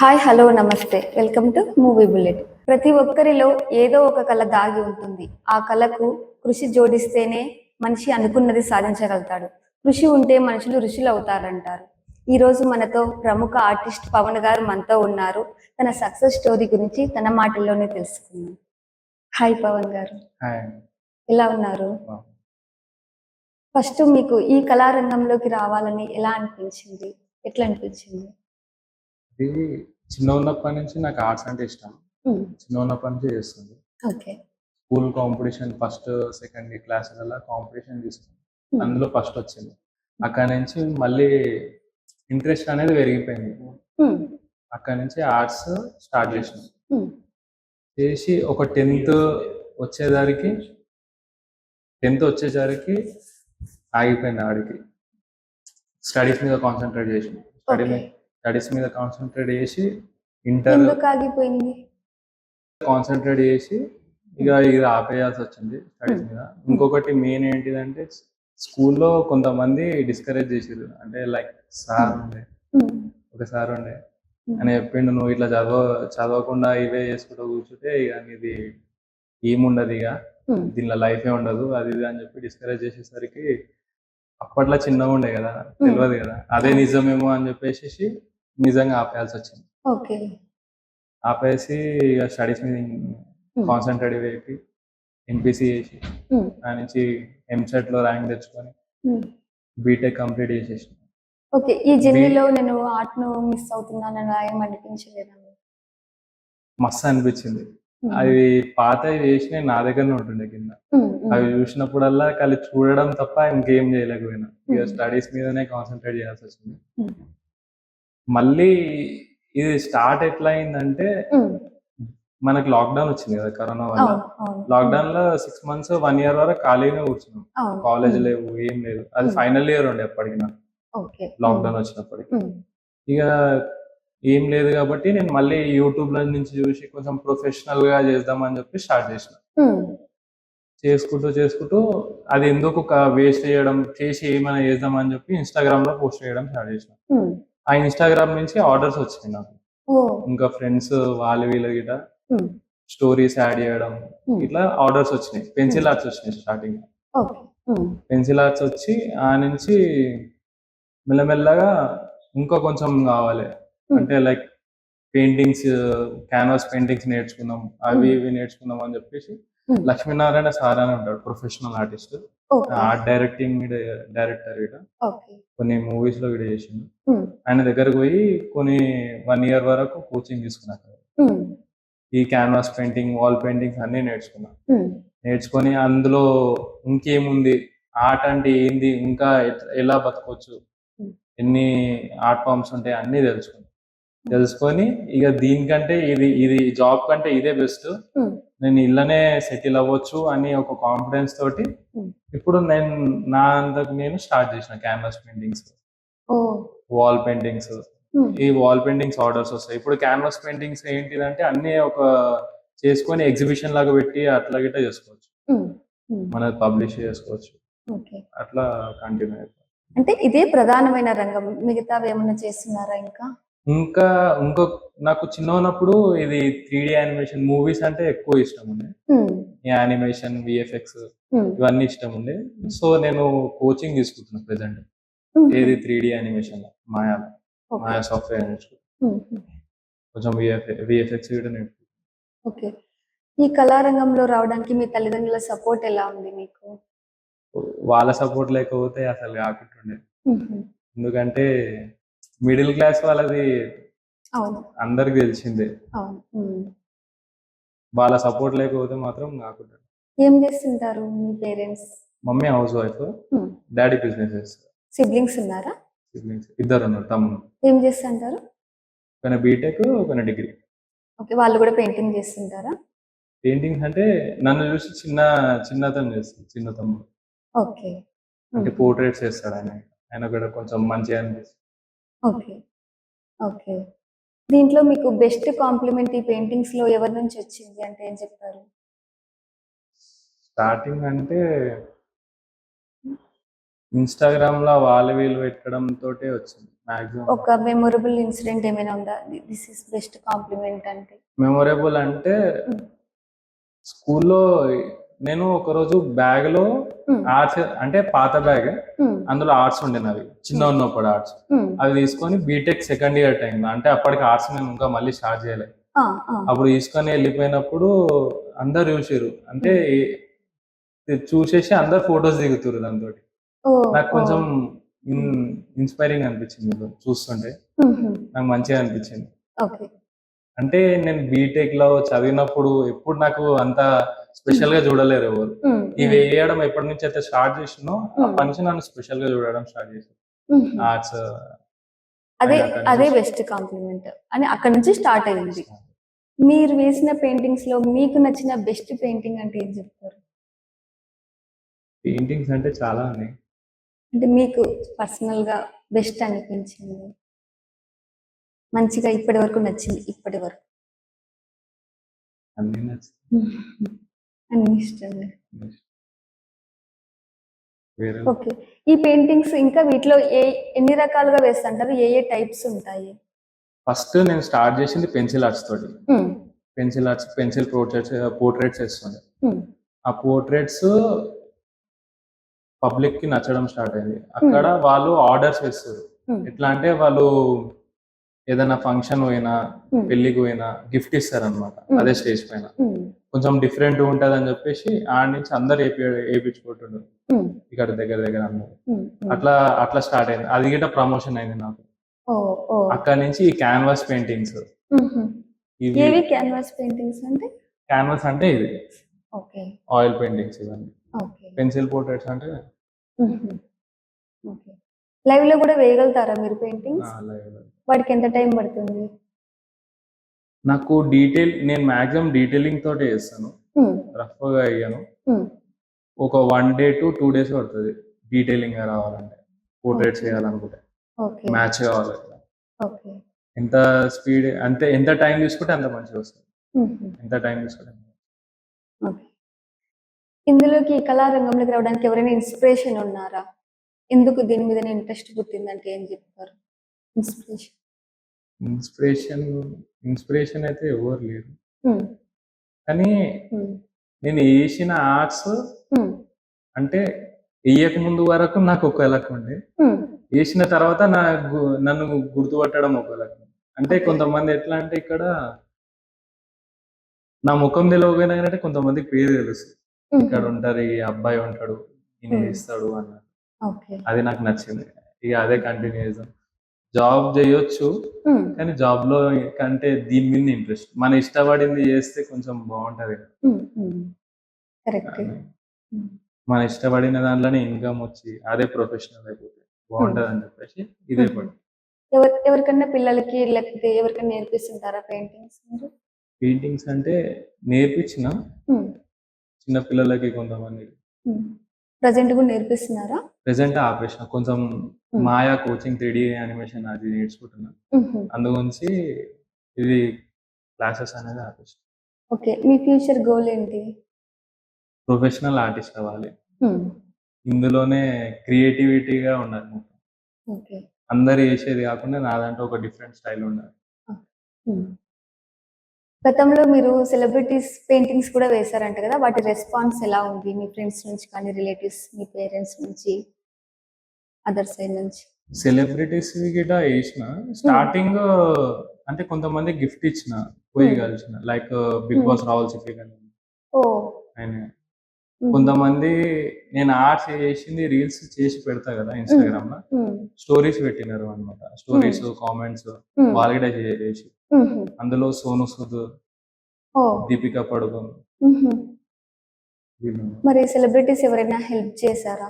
Hi hello namaste. Welcome to movie bullet. ప్రతి ఒక్కరిలో ఏదో ఒక కళ దాగి ఉంటుంది. ఆ కళకు కృషి జోడిస్తేనే మనిషి అనుకున్నది సాధించగలుగుతాడు. కృషి ఉంటే మనుషులు ఋషులు అవుతారంటారు ఈ రోజు మనతో ప్రముఖ ఆర్టిస్ట్ పవన్ గారు మనతో ఉన్నారు. తన సక్సెస్ స్టోరీ గురించి తన మాటల్లోనే తెలుసుకుందాం. హాయ్ పవన్ గారు. ఎలా ఉన్నారు. ఫస్ట్ మీకు ఈ కళారంగంలోకి రావాలని ఎలా అనిపించింది? ఎట్లా అనిపించింది? ఇది చిన్న ఉన్నప్పటి నుంచి నాకు ఆర్ట్స్ అంటే ఇష్టం. చిన్న ఉన్నప్పటి నుంచి చేస్తుంది. Okay. School competition first second క్లాసులలో competition తీసుకుంది అందులో ఫస్ట్ వచ్చింది. అక్కడ నుంచి మళ్ళీ ఇంట్రెస్ట్ అనేది పెరిగిపోయింది. అక్కడ నుంచి ఆర్ట్స్ స్టార్ట్ చేసిన. చేసి ఒక టెన్త్ వచ్చేదానికి టెన్త్ వచ్చేసరికి ఆగిపోయింది ఆడికి. స్టడీస్ మీద కాన్సన్ట్రేట్ చేసి స్టడీ స్టడీస్ మీద కాన్సన్ట్రేట్ చేసి ఇంటర్ ఎందుకు ఆగిపోయింది? కాన్సన్ట్రేట్ చేసి ఇక ఇది ఆపేయాల్సి వచ్చింది స్టడీస్ మీద. ఇంకొకటి మెయిన్ ఏంటిదంటే స్కూల్లో కొంతమంది డిస్కరేజ్ చేసారు అంటే లైక్ సార్ ఉండే ఒక సార్ ఉండే. అని చెప్పిండు నువ్వు ఇట్లా చదవ చదవకుండా ఇవే చేసుకుంటూ కూర్చుంటే ఇక నీది ఏముండదు ఇక. దీనిలో లైఫ్ ఏ ఉండదు. అది ఇది అని చెప్పి డిస్కరేజ్ చేసేసరికి అప్పట్లో చిన్నగా ఉండే కదా తెలియదు కదా. అదే నిజమేమో అని చెప్పేసి నిజంగా ఆపేయాల్సి వచ్చింది ఓకే. ఆపేసి ఇక స్టడీస్ మీద కాన్సన్ట్రేట్ అయిపోయి ఎంపీసీ చేసి దాని నుంచి ఎంసెట్లో ర్యాంక్ తెచ్చుకొని బీటెక్ కంప్లీట్ చేసేసి ఓకే. ఈ జర్నీలో నేను ఆర్ట్ను మిస్ ఏం అనిపించలేదా మస్తు అనిపించింది. అది పాత వేసిన నా దగ్గరనే ఉంటుండే కింద. అవి చూసినప్పుడల్లా కలిసి చూడడం తప్ప ఇంకేం చేయలేకపోయినా. ఇక. స్టడీస్ మీదనే కాన్సన్ట్రేట్ చేయాల్సి వచ్చింది. మళ్ళీ ఇది స్టార్ట్ ఎట్లా అయిందంటే మనకి లాక్డౌన్ వచ్చింది కదా కరోనా వల్ల. లాక్డౌన్లో సిక్స్ మంత్స్ వన్ ఇయర్ వరకు ఖాళీగా కూర్చున్నాం. కాలేజ్ లేవు ఏం లేదు. అది. ఫైనల్ ఇయర్ ఉండే అప్పటికి నాకు. లాక్డౌన్ వచ్చినప్పటికి. ఇక ఏం లేదు కాబట్టి నేను మళ్ళీ యూట్యూబ్లో నుంచి చూసి కొంచెం ప్రొఫెషనల్గా చేద్దామని చెప్పి స్టార్ట్ చేసిన. చేసుకుంటూ చేసుకుంటూ అది ఎందుకు వేస్ట్ చేయడం చేసి ఏమైనా చేద్దామని చెప్పి ఇన్స్టాగ్రామ్లో పోస్ట్ చేయడం స్టార్ట్ చేసిన. ఆ ఇన్స్టాగ్రామ్ నుంచి ఆర్డర్స్ వచ్చినాయి నాకు. ఇంకా ఫ్రెండ్స్ వాళ్ళు వీళ్ళ గిట. స్టోరీస్ యాడ్ చేయడం. ఇట్లా ఆర్డర్స్ వచ్చినాయి. పెన్సిల్ ఆర్ట్స్ వచ్చినాయి స్టార్టింగ్ పెన్సిల్ ఆర్ట్స్ వచ్చి ఆ నుంచి మెల్లమెల్లగా ఇంకా కొంచెం కావాలి. అంటే లైక్ పెయింటింగ్స్ క్యాన్వాస్ పెయింటింగ్స్ నేర్చుకుందాం అవి ఇవి నేర్చుకుందాం అని చెప్పేసి. లక్ష్మీనారాయణ సార్ అని ఉంటాడు professional artist art directing director ఇట కొన్ని మూవీస్లో వీడియో చేసిండు. ఆయన దగ్గరకు పోయి కొన్ని వన్ ఇయర్ వరకు కోచింగ్ తీసుకున్నాను ఈ క్యాన్వాస్ పెయింటింగ్ వాల్ పెయింటింగ్స్ అన్ని నేర్చుకున్నా. నేర్చుకొని అందులో ఇంకేముంది? ఆర్ట్ అంటే ఏంది? ఇంకా ఎలా బతకొచ్చు? Hmm. ఎన్ని ఆర్ట్ ఫామ్స్ ఉంటాయి అన్ని తెలుసుకున్నా. తెలుసుకొని ఇక దీనికంటే ఇది ఇది జాబ్ కంటే ఇదే బెస్ట్ Hmm. నేను ఇళ్ళనే సెటిల్ అవ్వచ్చు అని ఒక కాన్ఫిడెన్స్ తోటి Hmm. ఇప్పుడు నేను నా అంతకు నేను స్టార్ట్ చేసిన క్యాన్వాస్ పెయింటింగ్స్ వాల్ పెయింటింగ్స్ ఈ వాల్ పెయింటింగ్స్ ఆర్డర్స్ వస్తాయి. ఇప్పుడు క్యాన్వాస్ పెయింటింగ్స్ ఏంటిదంటే అన్ని ఒక చేసుకొని ఎగ్జిబిషన్ లాగా పెట్టి అట్లా గిట్ట చేసుకోవచ్చు మనది పబ్లిష్ చేసుకోవచ్చు. అట్లా కంటిన్యూ అంటే ఇదే ప్రధానమైన రంగం. మిగతావి ఏమైనా చేస్తున్నారా ఇంకా? ఇంకా ఇంకో నాకు చిన్న ఉన్నప్పుడు ఇది త్రీ డి యానిమేషన్ మూవీస్ అంటే ఎక్కువ ఇష్టం ఉండే. యానిమేషన్ విఎఫ్ఎక్స్ ఇవన్నీ ఇష్టం ఉండే. సో నేను కోచింగ్ తీసుకుంటున్నా ప్రెసెంట్ ఏది three D animation? Maya Maya software కొంచెం విఎఫ్ఎక్స్ కూడా ఓకే. ఈ కళారంగంలో రావడానికి మీ తల్లిదండ్రుల సపోర్ట్ ఎలా ఉంది మీకు? వాళ్ళ సపోర్ట్ లేకపోతే అసలు కాకుంటుండే ఎందుకంటే మిడిల్ క్లాస్ వాళ్ళది అందరికి తెలిసిందే. వాళ్ళ సపోర్ట్ లేకపోతే మాత్రం కాకుండా ఏం చేస్తుంటారు మీ parents? Mummy house wife daddy business చేస్తారు. సిబ్లింగ్స్ ఉన్నారా? సిబ్లింగ్స్ ఇద్దరు ఉన్నారు తమ్ముడు. ఏం చేస్తుంటారు? ఒక బీటెక్ ఒక డిగ్రీ. ఓకే వాళ్ళు కూడా పెయింటింగ్ చేస్తుంటారా? పెయింటింగ్స్ అంటే నన్ను చూసి చిన్న చిన్నతనం చేస్తాడు చిన్న తమ్ముడు. ఓకే. అంటే పోర్ట్రేట్స్ చేస్తాడు ఆయన. ఆయన కూడా కొంచెం మంచిగా అనిపిస్తుంది. ఓకే. ఓకే. దీంట్లో మీకు బెస్ట్ కాంప్లిమెంట్ ఈ పెయింటింగ్స్లో ఎవరి నుంచి వచ్చింది అంటే ఏం చెప్తారు? స్టార్టింగ్ అంటే ఇన్స్టాగ్రామ్లో వాళ్ళు వీళ్ళు పెట్టడం తోటే వచ్చింది మాక్సిమం. ఒక మెమొరబుల్ ఇన్సిడెంట్ ఏమైనా ఉందా? దిస్ ఇస్ బెస్ట్ కాంప్లిమెంట్ అంటే. మెమొరబుల్ అంటే స్కూల్లో నేను ఒకరోజు బ్యాగ్లో. ఆర్ట్స్ అంటే పాత బ్యాగ్. అందులో ఆర్ట్స్ ఉండినవి చిన్న ఉన్నప్పుడు ఆర్ట్స్. అవి తీసుకొని బీటెక్ సెకండ్ ఇయర్ టైం అంటే అప్పటికి ఆర్ట్స్ నేను ఇంకా మళ్ళీ స్టార్ట్ చేయలేదు. అప్పుడు తీసుకొని వెళ్ళిపోయినప్పుడు అందరు చూసారు అంటే చూసేసి అందరు ఫొటోస్ దిగుతారు దాంతో నాకు. కొంచెం ఇన్స్పైరింగ్ అనిపించింది చూస్తుంటే. నాకు మంచిగా అనిపించింది అంటే నేను బీటెక్లో చదివినప్పుడు ఎప్పుడు నాకు అంత స్పెషల్గా చూడలేరు ఎవరు. ఇవి వేయడం ఎప్పటి నుంచి అయితే స్టార్ట్ చేసినో. అప్పటి నుంచి నన్ను స్పెషల్గా చూడడం స్టార్ట్ మ్మ్. ఆర్ట్స్ అదే అదే బెస్ట్ కాంప్లిమెంట్ అని అక్కడ నుంచి స్టార్ట్ అయింది. మీరు వేసిన పెయింటింగ్స్లో మీకు నచ్చిన బెస్ట్ పెయింటింగ్ అంటే ఏం చెప్తారు? పెయింటింగ్స్ అంటే చాలా ఉన్నాయి. అంటే మీకు పర్సనల్గా బెస్ట్ అనిపించింది? మంచిగా ఇప్పటి వరకు నచ్చింది ఇప్పటి వరకు. అన్ని నచ్చుతాయి అన్ని ఇష్టం వేరే? ఓకే. ఈ పెయింటింగ్స్ ఇంకా వీటిలో ఏ ఎన్ని రకాలుగా వేస్తుంటారు? ఏ ఏ టైప్స్ ఉంటాయి? ఫస్ట్ నేను స్టార్ట్ చేసింది పెన్సిల్ ఆర్ట్స్ తోటి. Pencil arts pencil portraits portraits వేస్తుండే. ఆ పోర్ట్రేట్స్ పబ్లిక్కి నచ్చడం స్టార్ట్ అయింది. అక్కడ వాళ్ళు ఆర్డర్స్ వేస్తారు. ఎట్లా అంటే వాళ్ళు ఏదైనా ఫంక్షన్ పోయినా పెళ్ళికి పోయినా గిఫ్ట్ ఇస్తారు అనమాట Hmm. అదే స్టేజ్ పైన. కొంచెం డిఫరెంట్ ఉంటది అని చెప్పేసి ఆడ నుంచి అందరు ఏపి వేయించుకుంటుండ్రు ఇక్కడ దగ్గర దగ్గర అందరు. అట్లా అట్లా స్టార్ట్ అయింది. అది గిట్ట ప్రమోషన్ అయింది నాకు. అక్కడ నుంచి క్యాన్వాస్ పెయింటింగ్స్ ఇవి క్యాన్వాస్ పెయింటింగ్స్ అంటే? క్యాన్వాస్ అంటే ఇది. ఓకే. ఆయిల్ పెయింటింగ్స్ ఇవన్నీ. పెన్సిల్ పోర్ట్రేట్స్ అంటే? లైవ్లో కూడా వేయగలుగుతారా మీరు పెయింటింగ్స్ ఆ, live లో. వాటికి ఎంత టైం పడుతుంది? నాకు డీటెయిల్ నేను మాక్సిమం డీటెయిలింగ్ తోటే చేస్తాను. రఫ్గా అయ్యాను. ఒక one day to two days పడుతుంది డీటెయిలింగ్గా రావాలంటే. Portraits Okay. చేయాలనుకుంటే. మ్యాచ్ కావాలి ఎంత స్పీడ్ అంతే ఎంత టైం తీసుకుంటే అంత మంచిగా వస్తుంది. ఎంత టైం తీసుకుంటే ఇందులోకి ఈ కళారంగంలోకి రావడానికి ఎవరైనా ఇన్స్పిరేషన్ ఉన్నారా? ఎందుకు దీని మీద ఇంట్రెస్ట్ పుట్టిందంటే ఏం చెప్తారు? ఇన్స్పిరేషన్ ఇన్స్పిరేషన్ ఇన్స్పిరేషన్ అయితే ఎవరు లేరు. కానీ నేను వేసిన ఆర్ట్స్ అంటే వేయక ముందు వరకు నాకు ఒక లక్ ఉండే. వేసిన తర్వాత నా నన్ను గుర్తుపట్టడం ఒక లక్. అంటే. కొంతమంది ఎట్లా అంటే ఇక్కడ నా ముఖం తెలియకపోయినా అంటే కొంతమందికి పేరు తెలుసు. ఇక్కడ ఉంటారు ఈ అబ్బాయి ఉంటాడు ఈయన Hmm. చేస్తాడు ఓకే అది నాకు నచ్చింది. ఇక అదే కంటిన్యూ చేద్దాం జాబ్ చేయొచ్చు కానీ జాబ్లో కంటే దీని మీద ఇంట్రెస్ట్. మన ఇష్టపడింది చేస్తే కొంచెం బాగుంటది. మన ఇష్టపడిన దాంట్లోనే ఇన్కమ్ వచ్చి అదే ప్రొఫెషనల్ అయిపోతే బాగుంటది అని చెప్పేసి ఇదే ఎవరి ఎవరికన్నా పిల్లలకి లేకపోతే ఎవరికైనా నేర్పిస్తుంటారా పెయింటింగ్స్ పెయింటింగ్స్ అంటే నేర్పించిన చిన్న పిల్లలకి కొంతమంది. ప్రజెంట్ కూడా నేర్పిస్తున్నారా? ప్రెసెంట్ ఆపేసిన. కొంచెం మాయా కోచింగ్ త్రీ యానిమేషన్ అది నేర్చుకుంటున్నా. అందు గురించి ఇది క్లాసెస్ అనేది ఆపేసిన. ఓకే. మీ ఫ్యూచర్ గోల్ ఏంటి? ప్రొఫెషనల్ ఆర్టిస్ట్ అవ్వాలి. ఇందులోనే క్రియేటివిటీగా ఉండాలి ఓకే. అందరు చేసేది కాకుండా నా దాంట్లో ఒక డిఫరెంట్ స్టైల్ ఉండాలి. గతంలో మీరు సెలబ్రిటీస్ పెయింటింగ్స్ కూడా వేశారంట కదా? వాటి రెస్పాన్స్ ఎలా ఉంది? మీ ఫ్రెండ్స్ నుంచి కానీ రిలేటివ్స్ మీ పేరెంట్స్ నుంచి అదర్ సైడ్ నుంచి? సెలబ్రిటీస్ గిట వేసిన స్టార్టింగ్ అంటే కొంతమంది గిఫ్ట్ ఇచ్చిన పోయి Hmm. కలిసిన లైక్ బిగ్ బాస్ ఓ. ఆయన. కొంతమంది నేను ఆర్ట్స్ చేసింది రీల్స్ చేసి పెడతా కదా ఇన్స్టాగ్రామ్లో. స్టోరీస్ పెట్టినారు అనమాట స్టోరీస్ కామెంట్స్ వాళ్ళు కూడా చేసి. అందులో సోను సూద్ దీపికా పడుకోన్ వీళ్ళు. మరి సెలబ్రిటీస్ ఎవరైనా హెల్ప్ చేశారా?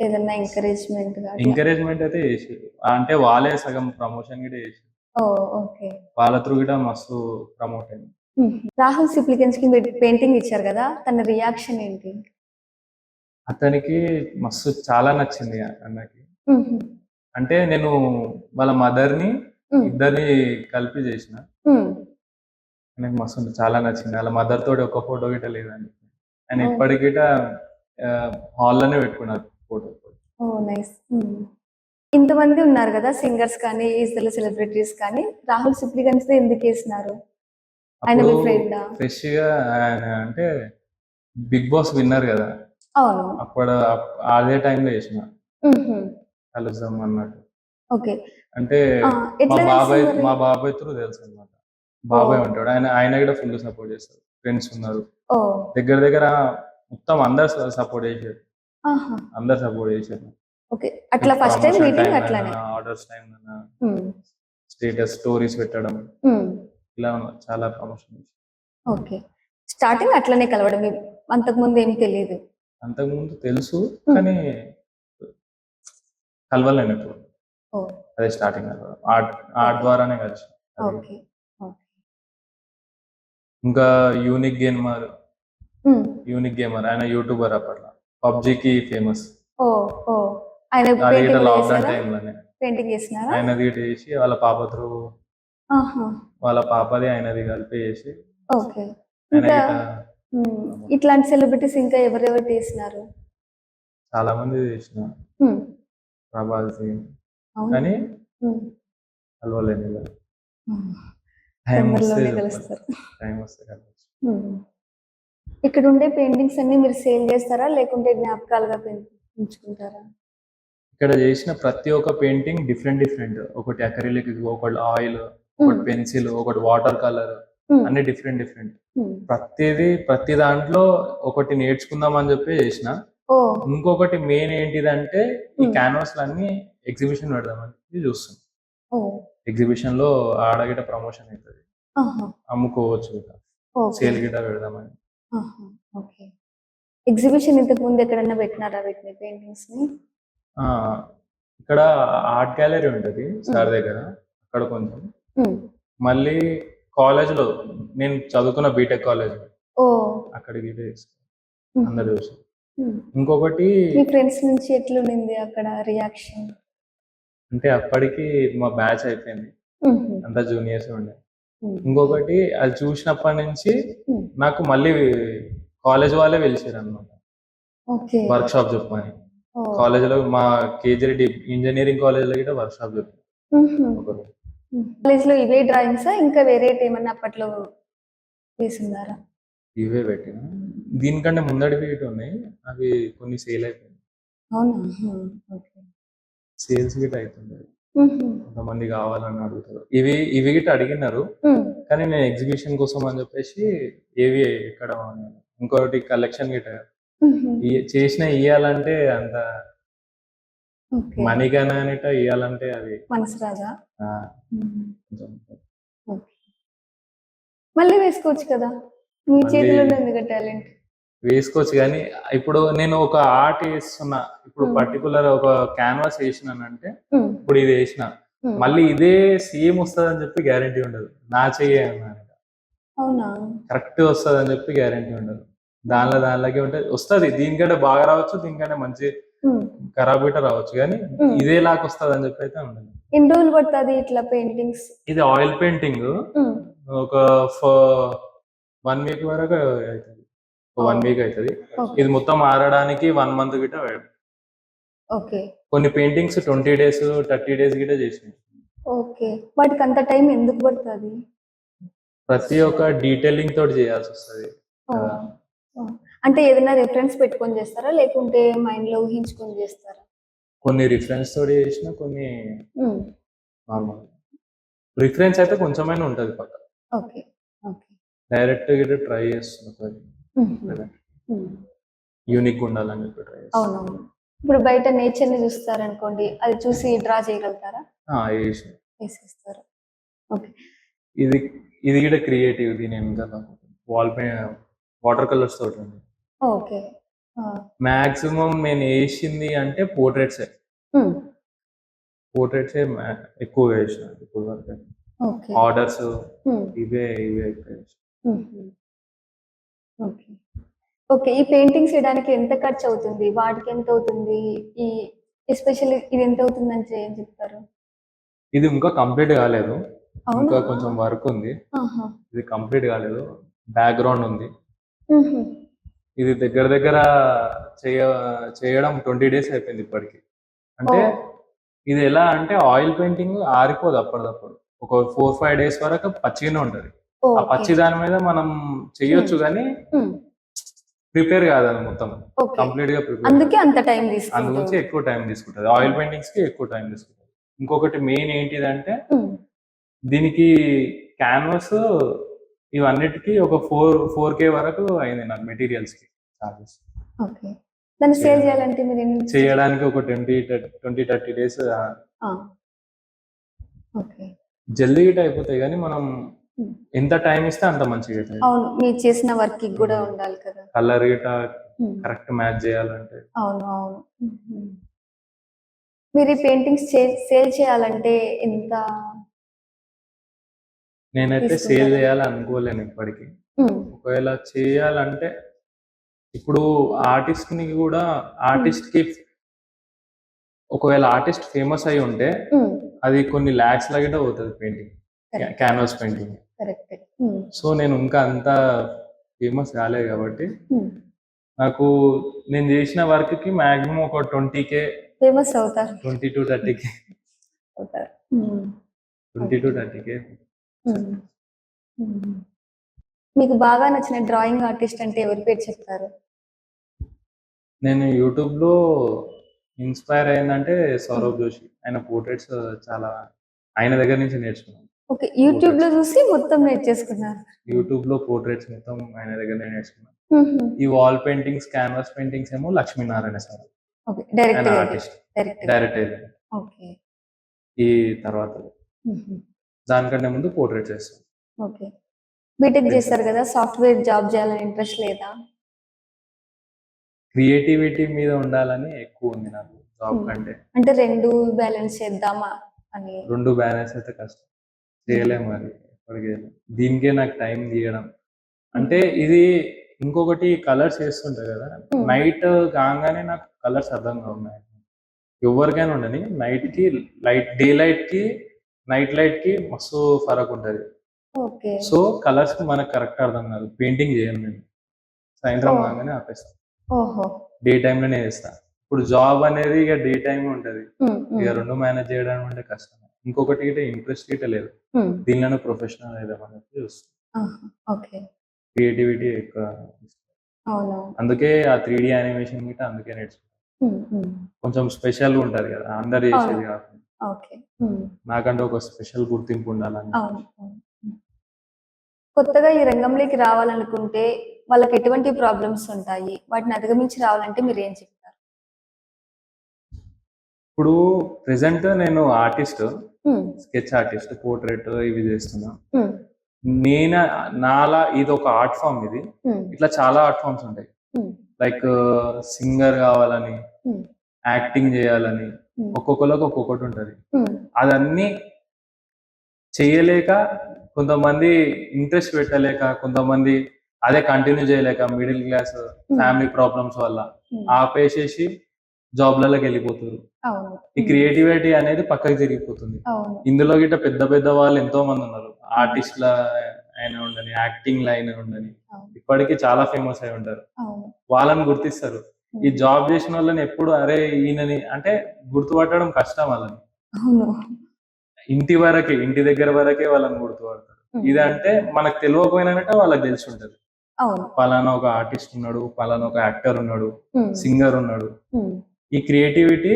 ఏదన్నా ఎంకరేజ్మెంట్ ఎంకరేజ్మెంట్ అయితే చేసి అంటే వాళ్ళే సగం ప్రమోషన్ కూడా చేసి. ఓ ఓకే. వాళ్ళ త్రూ కూడా మస్తు ప్రమోట్ అయింది. రాహుల్ సిప్లికెన్స్కి పెయింటింగ్ ఇచ్చారు కదా తన రియాక్షన్ ఏంటి? అతనికి మస్తు చాలా నచ్చింది అన్నకి. అంటే నేను వాళ్ళ మదర్ని ఇద్దరిని కలిపి చేసిన. నాకు మస్తు చాలా నచ్చింది. వాళ్ళ మదర్ తోటి ఒక ఫోటో గిట్ట ఆయన Oh. ఇప్పటికిట హాల్లోనే పెట్టుకున్నారు ఫోటో ఓ నైస్. ఇంతమంది ఉన్నారు కదా సింగర్స్ కానీ ఇతర సెలబ్రిటీస్ కానీ. రాహుల్ సిప్లిగన్స్ ఎందుకు వేసినారు ఆయన మీ ఫ్రెండ్ ఫ్రెష్గా ఆయన అంటే బిగ్ బాస్ విన్నర్ కదా. అవును. అప్పుడు అప్- అదే టైంలో చేసిన. మ్మ్హ. కలుద్దాం అన్నట్టు. ఓకే. అంటే మా బాబాయ్? మా బాబాయ్ త్రూ తెలుసు అనమాట బాబాయ్. ఉంటాడు. ఆయన ఆయన కూడా ఫుల్ సపోర్ట్ చేస్తారు. ఫ్రెండ్స్ ఉన్నారు. దగ్గర దగ్గర మొత్తం అందరు సపోర్ట్ చేశారు అందరు సపోర్ట్ చేశారు ఓకే. అట్లా ఫస్ట్ టైం మీటింగ్ అట్లానే? Orders time. స్టేటస్ స్టోరీస్ పెట్టడం. ఇలా చాలా ప్రమోషన్ ఓకే. స్టార్టింగ్ అట్లనే కలవడం. మీ- అంతకుముందు ఏం తెలియదు అంతకుముందు తెలుసు కానీ కలవలేను ఇప్పుడు అదే స్టార్టింగ్ ఆర్ట్ ఆర్ట్ ద్వారానే కలిసి. ఇంకా యూనిక్ గేమర్. యూనిక్ గేమర్ ఆయన యూట్యూబర్ అప్పట్లో. పబ్జికి ఫేమస్. లాక్డౌన్ చేసారా టైంలోనే పెయింటింగ్ చేసినారా? ఆయనది ఇటు చేసి వాళ్ళ పాప త్రూ వాళ్ళ పాపది ఆయనది కలిపి చేసి. ఓకే. ఇట్లాంటి సెలబ్రిటీస్ ఇంకా ఎవరెవరు చేసినారు? చాలా మంది చేసిన. ప్రభాస్? కానీ. కలవలేను. టైం వస్తే టైం వస్తే కలవచ్చు. ఇక్కడ ఉండే పెయింటింగ్స్ అన్ని మీరు సేల్ చేస్తారా లేకుంటే జ్ఞాపకాలుగా పెం- ఉంచుకుంటారా ఇక్కడ చేసిన ప్రతి ఒక్క పెయింటింగ్ డిఫరెంట్ డిఫరెంట్ ఒకటి అక్రిలిక్ ఒకటి ఆయిల్ ఒకటి పెన్సిల్ ఒకటి వాటర్ కలర్. అన్ని డిఫరెంట్ డిఫరెంట్. ప్రతిది ప్రతి దాంట్లో ఒకటి నేర్చుకుందాం అని చెప్పి చేసిన ఇంకొకటి మెయిన్ ఏంటిదంటే ఈ. క్యాన్వాస్ లన్నీ ఎగ్జిబిషన్ పెడదామని చూస్తున్నాం. ఓ. ఎగ్జిబిషన్లో ఆడగిట ప్రమోషన్ అవుతుంది. అమ్ముకోవచ్చు సేల్ గిట పెడదామని. ఓకే. ఎగ్జిబిషన్ ఇంతకు ముందు ఎక్కడన్నా పెట్టినారా వీటిని పెయింటింగ్స్ని ఇక్కడ ఆర్ట్ గ్యాలరీ ఉంటది సార్ దగ్గర అక్కడ కొంచెం. మళ్ళీ కాలేజ్లో నేను చదువుకున్న బీటెక్ కాలేజ్. అక్కడికి. అందరు చూసి. ఇంకొకటి మీ ఫ్రెండ్స్ నుంచి ఎట్లుండింది అక్కడ రియాక్షన్? అంటే అప్పటికి మా బ్యాచ్ అయిపోయింది. అంతా జూనియర్స్ ఉండే. ఇంకొకటి అది చూసినప్పటి నుంచి. నాకు మళ్ళీ కాలేజ్ వాళ్ళే పిలిచారు అనమాట వర్క్ షాప్ చెప్పమని. కాలేజ్లో మా కేజీ రెడ్డి ఇంజనీరింగ్ కాలేజ్లో కూడా వర్క్ షాప్ చెప్పారు. కాలేజ్లో ఇవే డ్రాయింగ్స్? ఇంకా వేరే ఏమన్నా అప్పట్లో వేసిందారా ఇవే పెట్టిన. దీనికంటే ముందడి ఉన్నాయి అవి కొన్ని సేల్ అయిపోయింది అవునా? ఓకే. సేల్స్ గిట్ అవుతుంది కొంతమంది కావాలని అడుగుతారు. ఇవి ఇవి గిట్ట అడిగినారు. కానీ నేను ఎగ్జిబిషన్ కోసం అని చెప్పేసి ఏవి ఎక్కడ ఇంకోటి కలెక్షన్ గిట్ట ఇ- చేసిన ఇయ్యాలంటే అంత మనీ కన్నా ఇయ్యాలంటే అది మనసు మళ్ళీ వేసుకోవచ్చు కదా? మీ చేతిలోనే ఉంది టాలెంట్ వేసుకోవచ్చు కానీ ఇప్పుడు నేను ఒక ఆర్ట్ వేస్తున్నా. ఇప్పుడు Hmm. పర్టికులర్ ఒక క్యాన్వాస్ వేసినానంటే ఇప్పుడు ఇది వేసిన. మళ్ళీ ఇదే సేమ్ వస్తుంది అని చెప్పి గ్యారంటీ ఉండదు. నా చెయ్యి అన్నాను. కరెక్ట్ వస్తుంది అని చెప్పి గ్యారంటీ ఉండదు. దానిలో దానిలోకి ఉంటుంది వస్తుంది. దీనికంటే బాగా రావచ్చు దీనికంటే మంచి. ఖరాబ్ గిట్ట రావచ్చు కానీ Hmm. ఇదే లాగా వస్తుంది అని చెప్పి అయితే ఉండదు. ఎన్ని రోజులు పడుతుంది ఇట్లా పెయింటింగ్స్ ఇది ఆయిల్ పెయింటింగ్ ఒక వన్ వీక్ వరకు అవుతుంది. వన్ వీక్ అవుతుంది. ఇది మొత్తం ఆరడానికి వన్ మంత్ గిట్ట పడుతుంది. ఓకే. కొన్ని paintings twenty days thirty days గిట్ట చేసినాయి ఓకే. వాటికి అంత టైం ఎందుకు పడుతుంది? ప్రతి ఒక్క డీటెయిలింగ్ తోటి చేయాల్సి వస్తుంది. అంటే ఏదైనా రెఫరెన్స్ పెట్టుకొని చేస్తారా? లేకుంటే మైండ్లో ఊహించుకొని చేస్తారా? కొన్ని రిఫరెన్స్ తోటి చేసిన కొన్ని నార్మల్ రిఫరెన్స్ అయితే కొంచెమైనా ఉంటుంది పక్క. ఓకే. ఓకే. డైరెక్ట్ గిట్ట ట్రై చేస్తున్నా. యూనిక్ ఉండాలని చెప్పి ట్రై అవునవును. ఇప్పుడు బయట నేచర్ని చూస్తారనుకోండి అది చూసి డ్రా చేయగలుగుతారా. వేసేస్తారు ఓకే. ఇది ఇది కూడా క్రియేటివ్ దీని వాల్ పే వాటర్ కలర్స్ తోటి ఉంది. ఓకే. మాక్సిమం నేను వేసింది అంటే పోర్ట్రేట్స్ పోర్ట్రేట్స్ ఎక్కువగా వేసిన ఇప్పుడు వరకు ఆర్డర్స్ ఇవే ఇవే ఎక్కువ. ఓకే. ఓకే ఈ పెయింటింగ్స్ వేయడానికి ఎంత ఖర్చు అవుతుంది వాటికి ఎంత అవుతుంది ఈ ఎస్పెషల్లీ ఇది ఎంత అవుతుంది ఏం చెప్తారు? ఇది ఇంకా కంప్లీట్ కాలేదు? ఇంకా కొంచెం వర్క్ ఉంది. ఇది కంప్లీట్ కాలేదు. బ్యాక్గ్రౌండ్ ఉంది. ఇది దగ్గర దగ్గర చేయ చేయడం ట్వంటీ డేస్ అయిపోయింది ఇప్పటికి. అంటే. ఇది ఎలా అంటే ఆయిల్ పెయింటింగ్ ఆరిపోదు అప్పటిదప్పుడు. ఒక ఫోర్ ఫైవ్ డేస్ వరకు పచ్చిగానే ఉంటది. ఆ పచ్చి దాని మీద మనం చెయ్యొచ్చు కానీ ప్రిపేర్ కాదు అది మొత్తం. కంప్లీట్గా ప్రిపేర్ అందుకే అంత టైం తీసుకుంటుంది ఎక్కువ టైం తీసుకుంటది ఆయిల్ పెయింటింగ్స్కి ఎక్కువ టైం తీసుకుంటది ఇంకొకటి మెయిన్ ఏంటిదంటే దీనికి క్యాన్వాస్ ఇవన్నిటికి ఒక ఫోర్ ఫోర్ కే వరకు అయింది నాకు మెటీరియల్స్కి చార్జెస్. ఓకే. దాన్ని సేల్ చేయాలంటే మీరు చేయడానికి ఒక ట్వంటీ ట్వంటీ థర్టీ డేస్ జల్దీ అయిపోతాయి కానీ మనం. ఎంత టైం ఇస్తే అంత మంచిగా అవును మీరు చేసిన వర్క్కి కూడా ఉండాలి కదా. కలర్ గిట కరెక్ట్ మ్యాచ్ చేయాలంటే. అవును అవును. మీరు ఈ పెయింటింగ్స్ సేల్ చేయాలంటే ఎంత నేనైతే? సేల్ చేయాలి అనుకోలేను ఇప్పటికి. ఒకవేళ చేయాలంటే ఇప్పుడు ఆర్టిస్ట్ని కూడా ఆర్టిస్ట్కి ఒకవేళ ఆర్టిస్ట్ ఫేమస్ అయి ఉంటే అది కొన్ని ల్యాక్స్ లాగిట అవుతుంది painting. Canvas painting correct. So నేను ఇంకా అంత ఫేమస్ కాలేదు కాబట్టి. నాకు నేను చేసిన వర్క్కి మాక్సిమం ఒక ట్వంటీ కే ఫేమస్ అవుతారు. ట్వంటీ టు థర్టీ కే అవుతారు ట్వంటీ టు థర్టీ కే. మీకు బాగా నచ్చిన డ్రాయింగ్ ఆర్టిస్ట్ అంటే ఎవరి పేరు చెప్తారు? నేను యూట్యూబ్లో ఇన్స్పైర్ అయిందంటే సౌరవ్ జోషి. ఆయన పోర్ట్రేట్స్ చాలా ఆయన దగ్గర నుంచి నేర్చుకున్నాను. ఓకే యూట్యూబ్లో చూసి మొత్తం నేర్చేసుకున్నారు. యూట్యూబ్లో పోర్ట్రేట్స్ మొత్తం ఆయన దగ్గర నేర్చుకున్నాను. ఈ వాల్ పెయింటింగ్స్ క్యాన్వాస్ పెయింటింగ్స్ ఏమో Lakshminarayana sir. Okay direct artist direct okay. ఈ తర్వాత. దానికంటే ముందు పోర్ట్రేట్ చేస్తాను ఓకే. బీటెక్ చేస్తారు కదా సాఫ్ట్వేర్ జాబ్ చేయాలని ఇంట్రెస్ట్ లేదా? క్రియేటివిటీ మీద ఉండాలని ఎక్కువ ఉంది నాకు జాబ్. కంటే. అంటే రెండు బ్యాలెన్స్ చేద్దామా అని? రెండు బ్యాలెన్స్ అయితే కష్టం. చేయలేము మరి ఎప్పటికీ చేయలేం. దీనికే నాకు టైం తీయడం. అంటే ఇది ఇంకొకటి కలర్స్ వేస్తుంటాయి కదా. నైట్ కాగానే నాకు కలర్స్ అర్థం కావు నాకు ఎవరికైనా ఉండని నైట్కి లైట్ డే లైట్కి నైట్ లైట్కి మస్తు ఫరక్ ఉంటది. సో కలర్స్కి మనకు కరెక్ట్ అర్థం కాదు. పెయింటింగ్ చేయను నేను. సాయంత్రం. కాగానే ఆపేస్తాను డే లోనే చేస్తా. ఇప్పుడు జాబ్ అనేది ఇక డే టైం ఉంటది. ఇక రెండు మేనేజ్ చేయడం అంటే కష్టం. ఇంకొకటి గిట్ట ఇంట్రెస్ట్ గిట్ట లేదు. దీనిలోనే ప్రొఫెషనల్ ఆహా, ఓకే. క్రియేటివిటీ ఎక్కువ అందుకే ఆ త్రీ డి యానిమేషన్ గిట్ట అందుకే నేర్చుకున్నాను. కొంచెం స్పెషల్ ఉంటది కదా అందరు చేసేది కాకుండా. నాకంటే ఒక స్పెషల్ గుర్తింపు ఉండాలని. కొత్తగా ఈ రంగంలోకి రావాలనుకుంటే వాళ్ళకి ఎటువంటి ప్రాబ్లమ్స్ ఉంటాయి? వాటిని అధిగమించి రావాలంటే మీరు ఏం చెప్తారు ఇప్పుడు ప్రెసెంట్ నేను ఆర్టిస్ట్ స్కెచ్ ఆర్టిస్ట్ పోర్ట్రేట్ ఇవి చేస్తున్నా. ఉమ్, నేను నాలా ఇది ఒక ఆర్ట్ ఫామ్ ఇది. ఉమ్, ఇట్లా చాలా ఆర్ట్ ఫామ్స్ ఉంటాయి. లైక్ సింగర్ కావాలని యాక్టింగ్ చేయాలని ఒక్కొక్కరికి ఒక్కొక్కటి ఉంటది. అదన్నీ చేయలేక కొంతమంది ఇంట్రెస్ట్ పెట్టలేక కొంతమంది అదే కంటిన్యూ చేయలేక మిడిల్ క్లాస్ ఫ్యామిలీ ప్రాబ్లమ్స్ వల్ల. ఆపేసేసి జాబ్లలోకి వెళ్ళిపోతారు. ఈ క్రియేటివిటీ అనేది పక్కకి జరిగిపోతుంది. ఇందులో గిట్ట పెద్ద పెద్ద వాళ్ళు ఎంతో మంది ఉన్నారు. ఆర్టిస్ట్ల అయినా ఉండని యాక్టింగ్లో అయినా ఉండని ఇప్పటికీ చాలా ఫేమస్ అయి ఉంటారు. వాళ్ళని గుర్తిస్తారు. ఈ జాబ్ చేసిన వాళ్ళని ఎప్పుడు అరే ఈయనని అంటే గుర్తుపట్టడం కష్టం వాళ్ళని. ఇంటి వరకే ఇంటి దగ్గర వరకే వాళ్ళని గుర్తుపడతారు. ఇది అంటే మనకు తెలియకపోయినానంటే వాళ్ళకి తెలిసి ఉంటది పలానా ఒక ఆర్టిస్ట్ ఉన్నాడు పలానా ఒక యాక్టర్ ఉన్నాడు సింగర్ ఉన్నాడు. ఈ క్రియేటివిటీ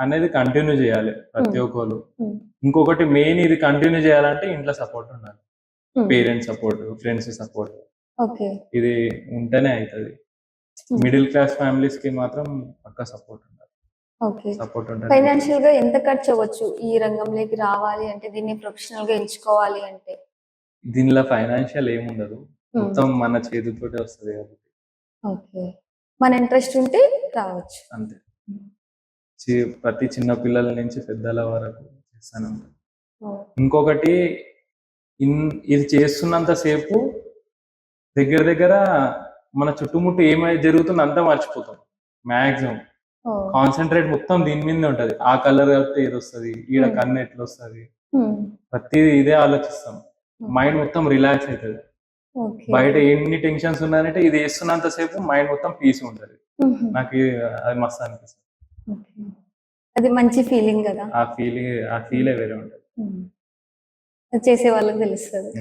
అనేది కంటిన్యూ చేయాలి ప్రతి. ఒక్కరు. ఇంకొకటి మెయిన్ ఇది కంటిన్యూ చేయాలంటే ఇంట్లో సపోర్ట్ ఉండాలి. పేరెంట్స్ సపోర్ట్ ఫ్రెండ్స్ సపోర్ట్ ఇది ఉంటేనే అవుతుంది. మిడిల్ క్లాస్ ఫ్యామిలీస్కి మాత్రం పక్క సపోర్ట్ ఉండాలి. సపోర్ట్ ఉండాలి ఫైనాన్షియల్గా ఎంత ఖర్చు అవ్వచ్చు ఈ రంగంలోకి రావాలి అంటే దీన్ని ప్రొఫెషనల్గా ఎంచుకోవాలి అంటే? దీనిలో ఫైనాన్షియల్ ఏముండదు మొత్తం మన చేతితోటే వస్తుంది కాబట్టి. ఓకే. మన ఇంట్రెస్ట్ ఉంటే రావచ్చు. అంతే. ప్రతి చిన్న పిల్లల నుంచి పెద్దల వరకు చేస్తాను. ఇంకొకటి ఇన్ ఇది చేస్తున్నంత సేపు దగ్గర దగ్గర మన చుట్టుముట్టు ఏమై జరుగుతుందో అంతా మర్చిపోతాం. మాక్సిమం. కాన్సన్ట్రేట్ మొత్తం దీని మీదే ఉంటది. ఆ కలర్ కలిపితే ఇది వస్తుంది ఈడ. కన్ను ఎట్లా వస్తుంది? ఉమ్, ప్రతిదీ ఇదే ఆలోచిస్తాం. మైండ్ మొత్తం రిలాక్స్ అవుతుంది బయట ఎన్ని టెన్షన్స్ ఉన్నాయంటే ఇది వేస్తున్నంత సేపు మైండ్ మొత్తం పీస్ ఉంటది. నాకు అది మస్తు అనిపిస్తుంది. అది మంచి ఫీలింగ్ కదా? ఆ ఫీలింగ్ ఆ ఫీలే వేరే ఉంటుంది. చేసే వాళ్ళకి తెలుస్తుంది.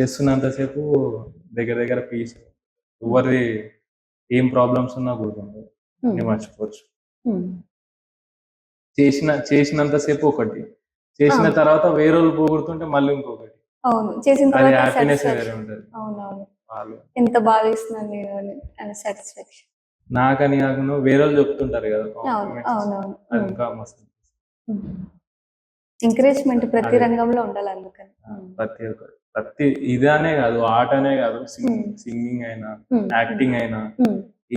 చేస్తున్నంతసేపు దగ్గర దగ్గర పీస్ ఎవరిది ఏం ప్రాబ్లమ్స్ ఉన్నా అన్ని మర్చిపోవచ్చు. చేసిన చేసినంతసేపు ఒకటి. చేసిన. తర్వాత వేరే వాళ్ళు పోగొడుతుంటే మళ్ళీ ఇంకొకటి. అవును. చేసిన తర్వాత హ్యాపీనెస్ వేరే. ఉంటుంది. అవునవును. ఎంత బాగా ఇస్తున్నాను నేను అని సాటిస్ఫాక్షన్ నాకని కాకుండా వేరే వాళ్ళు చెప్తుంటారు కదా అది ఇంకా మస్తు ఎంకరేజ్మెంట్ ప్రతి. రంగంలో ఉండాలి అందుకని ప్రతి ఒక్క ప్రతి ఇదనే కాదు ఆటనే కాదు Hmm. సింగింగ్ అయినా. యాక్టింగ్ అయినా.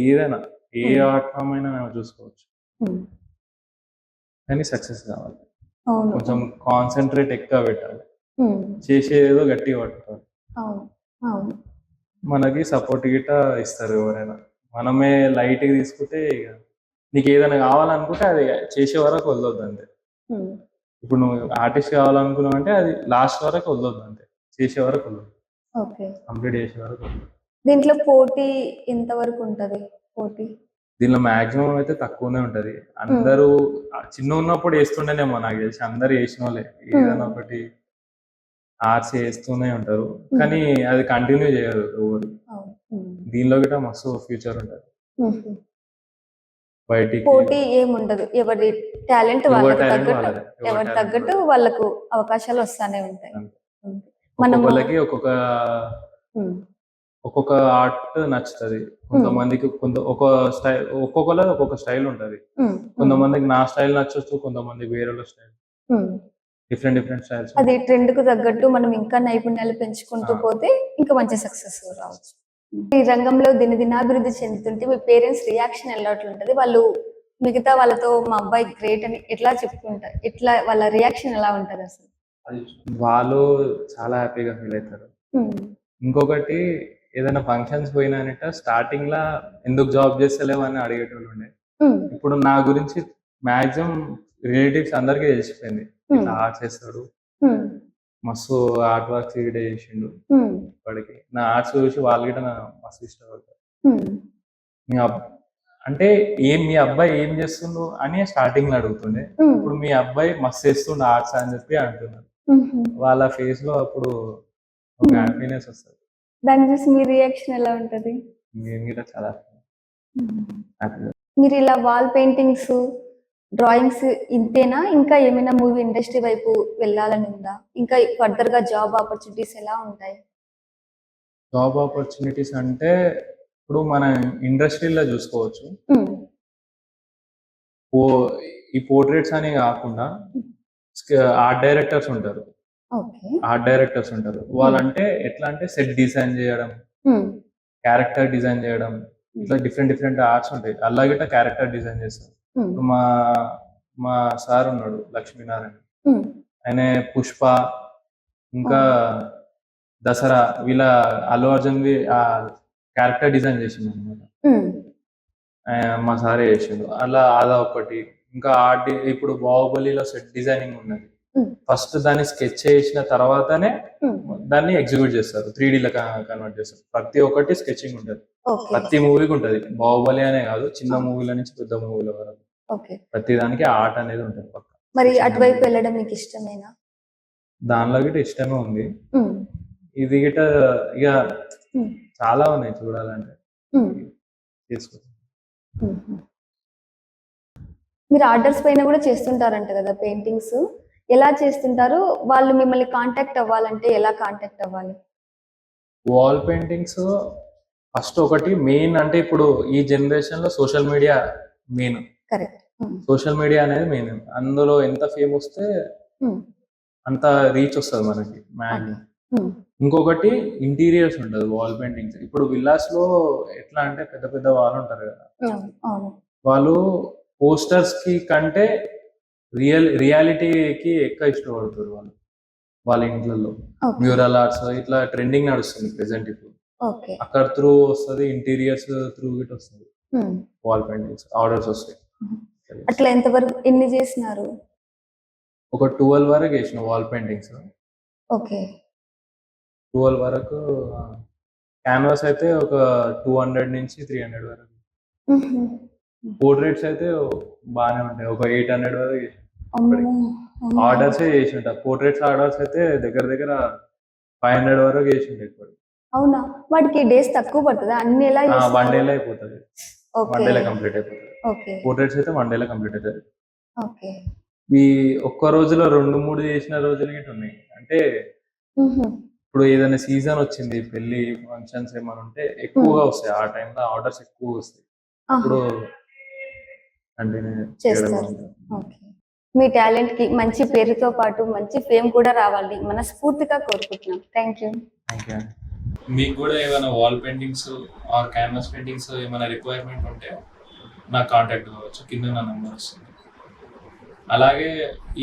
ఏదైనా ఏ. ఆర్ట్ ఫామ్ అయినా మేము చూసుకోవచ్చు. కానీ సక్సెస్ కావాలి కొంచెం కాన్సన్ట్రేట్ ఎక్కువ పెట్టాలి. చేసేదో గట్టిగా పట్టుకోవాలి మనకి సపోర్ట్ గిట్ట ఇస్తారు ఎవరైనా మనమే లైట్ తీసుకుంటే ఇక నీకు ఏదైనా కావాలనుకుంటే అది చేసే వరకు వదలొద్దు అంతే. ఇప్పుడు నువ్వు ఆర్టిస్ట్ కావాలనుకున్నావు అంటే అది లాస్ట్ వరకు వదలొద్దు అంతే చేసే వరకు వదలొద్దు. కంప్లీట్ చేసే వరకు. దీంట్లో పోటీ ఎంత వరకు ఉంటది? పోటీ? దీనిలో మాక్సిమం అయితే తక్కువనే ఉంటది. అందరూ చిన్న ఉన్నప్పుడు వేస్తుండేనేమో నాకు తెలిసి. అందరు వేసిన వాళ్ళే ఏదైనా ఒకటి ఆర్ట్స్ వేస్తూనే ఉంటారు. కానీ అది కంటిన్యూ చేయరు ఎవరు. దీనిలో గిట్ట మస్తు ఫ్యూచర్ ఉంటది. బయటికి పోటీ ఏముండదు ఎవరి టాలెంట్ వాళ్ళకి తగ్గట్టు. ఎవరి తగ్గట్టు. వాళ్ళకు అవకాశాలు వస్తానే ఉంటాయి. మనము ఒక్కొక్కరికి ఒక్కొక్క. ఒక్కొక్క ఆర్ట్ నచ్చుతది కొంతమందికి కొంత ఒక స్టైల్ ఒక్కొక్కరు ఒక్కొక్క స్టైల్ ఉంటది. కొంతమందికి నా స్టైల్ నచ్చొచ్చు కొంతమంది వేరే స్టైల్. డిఫరెంట్ డిఫరెంట్ స్టైల్స్ అది ట్రెండ్కు తగ్గట్టు మనం ఇంకా నైపుణ్యాలు పెంచుకుంటూ. పోతే ఇంకా మంచి సక్సెస్ రావచ్చు ఈ రంగంలో దినదినాభివృద్ధి చెందుతుంటే మీ పేరెంట్స్ రియాక్షన్ ఎలా ఉంటది వాళ్ళు మిగతా వాళ్ళతో మా అబ్బాయి గ్రేట్ అని ఎట్లా చెప్పుకుంటారు ఎట్లా వాళ్ళ రియాక్షన్ ఎలా ఉంటది అసలు వాళ్ళు చాలా హ్యాపీగా ఫీల్ అవుతారు. ఇంకొకటి ఏదైనా ఫంక్షన్స్ పోయినానంట స్టార్టింగ్ లా ఎందుకు జాబ్ చేస్తలేవు అని అడిగేటోళ్ళు ఉండే. ఇప్పుడు నా గురించి మాక్సిమం రిలేటివ్స్ అందరికీ తెలిసిపోయింది. ఇట్లా ఆర్ట్స్ చేస్తాడు. మస్తు ఆర్ట్ వర్క్స్ గిట్ట చేసిండు. ఇప్పటికి నా ఆర్ట్స్ చూసి వాళ్ళు గిట్ట మస్తు ఇష్టపడతారు. మీ అంటే ఏం మీ అబ్బాయి ఏం చేస్తుండు అని స్టార్టింగ్లో అడుగుతుండే. ఇప్పుడు మీ అబ్బాయి మస్తు చేస్తుండు ఆర్ట్స్ అని చెప్పి అంటున్నారు. వాళ్ళ ఫేస్లో అప్పుడు ఒక. హ్యాపీనెస్ వస్తుంది దాన్ని చూసి మీ రియాక్షన్ ఎలా ఉంటది నేను గిట్ట చాలా మీరు ఇలా వాల్ పెయింటింగ్స్ డ్రాయింగ్స్ ఇంతేనా? ఇంకా ఏమైనా మూవీ ఇండస్ట్రీ వైపు వెళ్ళాలని ఉందా? ఇంకా ఫర్దర్గా జాబ్ ఆపర్చునిటీస్ ఎలా ఉంటాయి? జాబ్ ఆపర్చునిటీస్ అంటే ఇప్పుడు మన ఇండస్ట్రీలో చూసుకోవచ్చు. ఈ పోర్ట్రేట్స్ అని కాకుండా ఆర్ట్ డైరెక్టర్స్ ఉంటారు. ఆర్ట్ డైరెక్టర్స్ ఉంటారు. వాళ్ళంటే ఎట్లా అంటే సెట్ డిజైన్ చేయడం. క్యారెక్టర్ డిజైన్ చేయడం ఇట్లా డిఫరెంట్ డిఫరెంట్ ఆర్ట్స్ ఉంటాయి. అలాగే క్యారెక్టర్ డిజైన్ చేస్తారు. మా మా సార్ ఉన్నాడు లక్ష్మీనారాయణ. ఆయన పుష్ప ఇంకా దసరా వీళ్ళ అల్లు అర్జున్ ఆ క్యారెక్టర్ డిజైన్ చేసిండు అనమాట. మా సారే చేసిండు. అలా అలా ఒకటి. ఇంకా ఆర్ట్ ఇప్పుడు బాహుబలిలో సెట్ డిజైనింగ్ ఉన్నది. ఫస్ట్ దాన్ని స్కెచ్ చేసిన తర్వాతనే. దాన్ని ఎగ్జిక్యూట్ చేస్తారు. త్రీ డీలో కన్వర్ట్ చేస్తారు. ప్రతి ఒక్కటి స్కెచింగ్ ఉంటుంది. ప్రతి మూవీకి ఉంటుంది. బాహుబలి అనే కాదు చిన్న మూవీల నుంచి పెద్ద మూవీల వరకు. ప్రతి దానికి ఆర్ట్ అనేది ఉంటుంది పక్క. మరి అటువైపు వెళ్ళడం మీకు ఇష్టమేనా? దానిలో గిట్ట ఇష్టమే ఉంది. ఇది గిట్ట ఇక. చాలా ఉన్నాయి చూడాలంటే. చేసుకో. మీరు ఆర్డర్స్ పైన కూడా చేస్తుంటారంట కదా పెయింటింగ్స్. ఎలా చేస్తుంటారు? వాళ్ళు మిమ్మల్ని కాంటాక్ట్ అవ్వాలంటే ఎలా కాంటాక్ట్ అవ్వాలి? వాల్ పెయింటింగ్స్ ఫస్ట్ ఒకటి మెయిన్ అంటే ఇప్పుడు ఈ జనరేషన్లో social media main. Correct. Social media అనేది మెయిన్. అందులో ఎంత ఫేమ్ వస్తే అంత రీచ్ వస్తుంది మనకి మ్యాక్సిమం ఇంకొకటి ఇంటీరియర్స్ ఉంటుంది వాల్ పెయింటింగ్స్. ఇప్పుడు విల్లాస్లో ఎట్లా అంటే పెద్ద పెద్ద వాళ్ళు ఉంటారు కదా. వాళ్ళు పోస్టర్స్కి కంటే రియల్ రియాలిటీకి ఎక్కువ ఇష్టపడతారు వాళ్ళు వాళ్ళ ఇంట్లలో ఓకే. మ్యూరల్ ఆర్ట్స్ ఇట్లా ట్రెండింగ్ నడుస్తుంది ప్రెసెంట్ ఇప్పుడు. అక్కడ త్రూ వస్తుంది ఇంటీరియర్స్ త్రూ గిట్ వస్తుంది. వాల్ పెయింటింగ్స్ ఆర్డర్స్ వస్తాయి. అట్లా ఎంతవరకు ఎన్ని చేసినారు? ఒక ట్వెల్వ్ వరకు వేసిన వాల్ పెయింటింగ్స్ ఓకే. ట్వెల్వ్ వరకు క్యాన్వాస్ అయితే ఒక టూ హండ్రెడ్ నుంచి త్రీ హండ్రెడ్ వరకు. పోర్ట్రేట్స్ అయితే బాగానే ఉంటాయి. ఒక ఎయిట్ హండ్రెడ్ వరకు చేసి అమ్మో, అమ్మో. ఆర్డర్స్ చేసి ఉంటాయి పోర్ట్రేట్స్ ఆర్డర్స్ అయితే దగ్గర దగ్గర ఫైవ్ హండ్రెడ్ వరకు చేసి ఉంటాయి ఇప్పుడు అవునా? వాటికి డేస్ తక్కువ పడుతుందా? అన్ని ఎలా వన్ డేలో అయిపోతుంది. వన్ డేలో కంప్లీట్ అయిపోతుంది. పోర్ట్రేట్స్ అయితే వన్ డేలో కంప్లీట్ ఓకే. ఈ ఒక్క రోజులో రెండు మూడు చేసిన రోజులు గిట్ల ఉన్నాయి? అంటే. ఇప్పుడు ఏదైనా సీజన్ వచ్చింది పెళ్ళి ఫంక్షన్స్ ఏమైనా ఉంటే ఎక్కువగా వస్తాయి. ఆ టైంలో ఆర్డర్స్ ఎక్కువ వస్తాయి. ఓకే. మీ టాలెంట్కి మంచి పేరుతో పాటు మంచి ఫేమ్ కూడా రావాలి. మనస్ఫూర్తిగా కోరుకుంటున్నాం. Thank you. మీకు కూడా ఏమైనా wall paintings or canvas paintings ఏమైనా రిక్వైర్మెంట్ ఉంటే నాకు కాంటాక్ట్ కావచ్చు కింద నా నెంబర్ వస్తుంది. అలాగే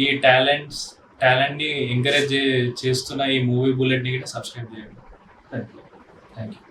ఈ టాలెంట్స్ టాలెంట్ని ఎంకరేజ్ చేస్తున్న ఈ మూవీ బుల్లెట్ని కూడా సబ్స్క్రైబ్ చేయండి. Thank you